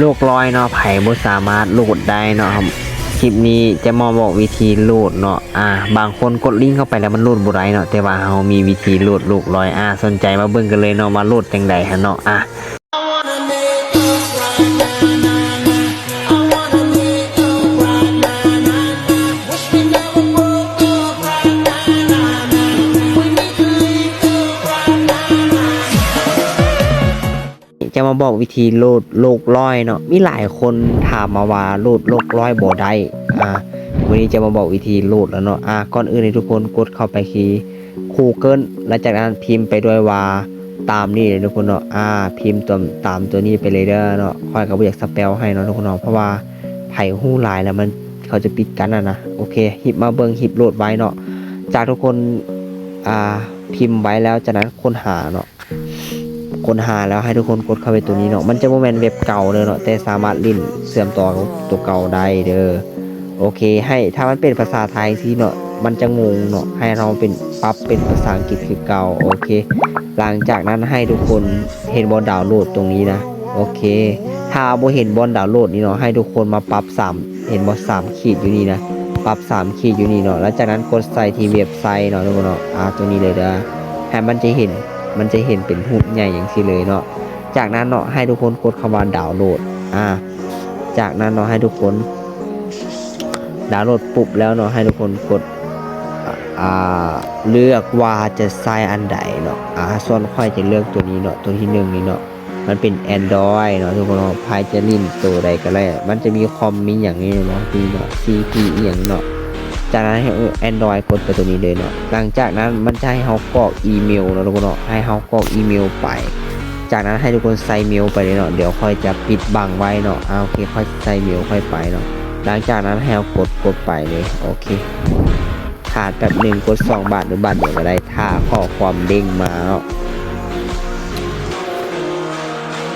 ลูกลอยเนาะไผ่บ่สามารถโหลดได้เนาะครับคลิปนี้จะมาบอกวิธีโหลดเนาะอ่า บางคนกดลิงก์เข้าไปแล้วมันโหลดบ่ได้เนาะแต่ว่าเรามีวิธีโหลดลูกลอยอ่าสนใจมาเบิ่งกันเลยเนาะมาโหลดจังไดฮะเนาะอะ บอกวิธีโหลดโลกร้อยเนาะมีหลายคนถามมาว่าโหลดโลกร้อยบ่ได้อ่าวันนี้จะมาบอกวิธีโหลดแล้วเนาะอ่าก่อนอื่นให้ทุกคนกดเข้าไปที่ Google แล้วจากนั้นพิมพ์ไปด้วยว่าตามนี่เลยทุกคนเนาะอ่า พิมพ์ตามตามตัวนี้ไปเลยเด้อเนาะคอยก็บ่อยากสเปลให้เนาะทุกคนเนาะเพราะว่าไผ่หู้หลายแล้วมันเขาจะปิดกันอะนะโอเคหิบมาเบิ่งหิบโหลดไว้เนาะจากทุกคนอ่าพิมพ์ไว้แล้วจากนั้นค้นหาเนาะ ค้นหาแล้วให้ทุกคนกดเข้าไปตัวนี้เนาะมันจะโมเมนเว็บเก่าเด้อเนาะแต่สามารถลิ้นเสื่อมต่อตัวเก่าได้เด้อโอเค ให้ถ้ามันเป็นภาษาไทยสิเนาะมันจะงงเนาะให้เราเป็นปรับเป็นภาษาอังกฤษคือเก่าโอเค หลังจากนั้นให้ทุกคนเห็นบอลดาวน์โหลดตรงนี้นะโอเค ถ้าบ่เห็นบอลดาวน์โหลดนี่เนาะให้ทุกคนมาปรับ3เห็นบอล3ขีดอยู่นี่นะปรับ 3 ขีดอยู่นี่เนาะแล้วจากนั้นกดใส่ที่เว็บไซต์เนาะทุกคนเนาะอ่าตัวนี้เลยเด้อให้มันจะเห็น มันจะเห็นเป็นหุบใหญ่อย่างที่เลยเนาะจากนั้นเนาะให้ทุกคนกดคำว่าดาวน์โหลดอ่าจากนั้นเนาะให้ทุกคนดาวน์โหลดปุ๊บแล้วเนาะให้ทุกคนกดอ่าเลือกว่าจะใส่อันใดเนาะอ่าส่วนค่อยจะเลือกตัวนี้เนาะตัวที่หนึ่งนี่เนาะมันเป็น Android เนาะทุกคนเนาะพายจะลินตัวใดก็ได้มันจะมีคอมมีอย่างนี้เนาะมีเนาะ CP อย่างเนาะ จากนั้นให้ Android กดไปตัวนี้เลยเนาะหลังจากนั้นมันจะให้เรากรอกอีเมลเนาะทุกคนเนาะให้เรากรอกอีเมลไป จากนั้นให้ทุกคนใส่เมลไปเลยเนาะเดี๋ยวค่อยจะปิดบังไว้เนาะอ่าโอเคค่อยใส่เมลค่อยไปเนาะหลังจากนั้นให้เรากดกดไปเลยโอเคขาดแบบหนึ่งกดสองบาทหรือบาทเดียวก็ได้ถ้าข้อความเด้งมาเนาะ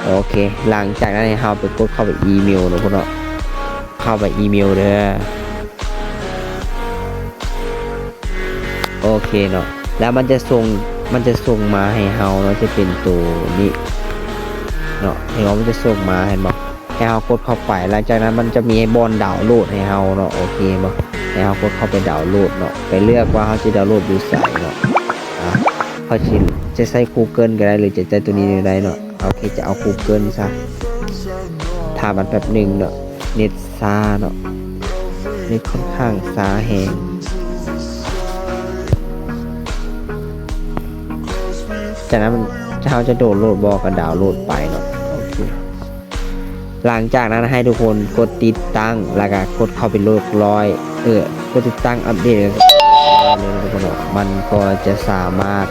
โอเค หลังจากนั้นให้เราไปกดเข้าไปอีเมลเนาะพวกเนาะเข้าไปอีเมลเด้อ โอเคเนาะแล้วมันจะส่งมันจะส่งมาให้เฮาเนาะจะเป็นตัวนี้เนาะเห็นว่ามันจะส่งมาเห็นบอกให้เฮากดเข้าไปหลังจากนั้นมันจะมีบอลดาวน์โหลดให้เฮาเนาะโอเคบ่ให้เฮากดเข้าไปดาวน์โหลดเนาะไปเลือกว่าเฮาจะดาวน์โหลดอยู่ไสเนาะอะเขาจะจะใช้ Google ก็ได้หรือจะใช้ตัวนี้ก็ได้เนาะโอเคจะเอา Google ซะถ้ามันแป๊บหนึ่งเนาะเน็ตช้าเนาะเน็ตค่อนข้างช้าแฮง จากนั้นมันเขาจะโดดโหลดบอกกับดาวโหลดไปเนาะหลังจากนั้นให้ทุกคนกดติดตั้งแล้วก็กดเข้าไปโหลดร้อย เออกดติดตั้งอัปเดตเลยนะทุกคนมันก็จะสามารถ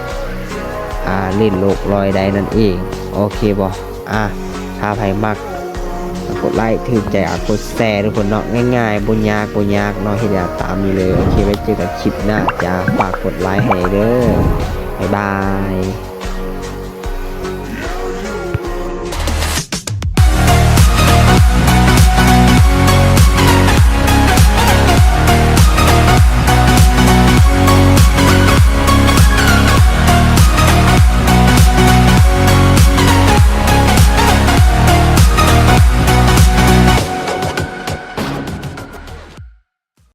อ่าเล่นโลกลอยได้นั่นเอง โอเคบ่อะถ้าใครมักกดไลค์ถือใจอกดแชร์ทุกคนเนาะง่ายๆบุญยากบุญยากเนาะที่อยากตามนี้เลย โอเคไว้เจอกันคลิปหน้าจ้าฝากกดไลค์ให้เด้อบ๊ายบาย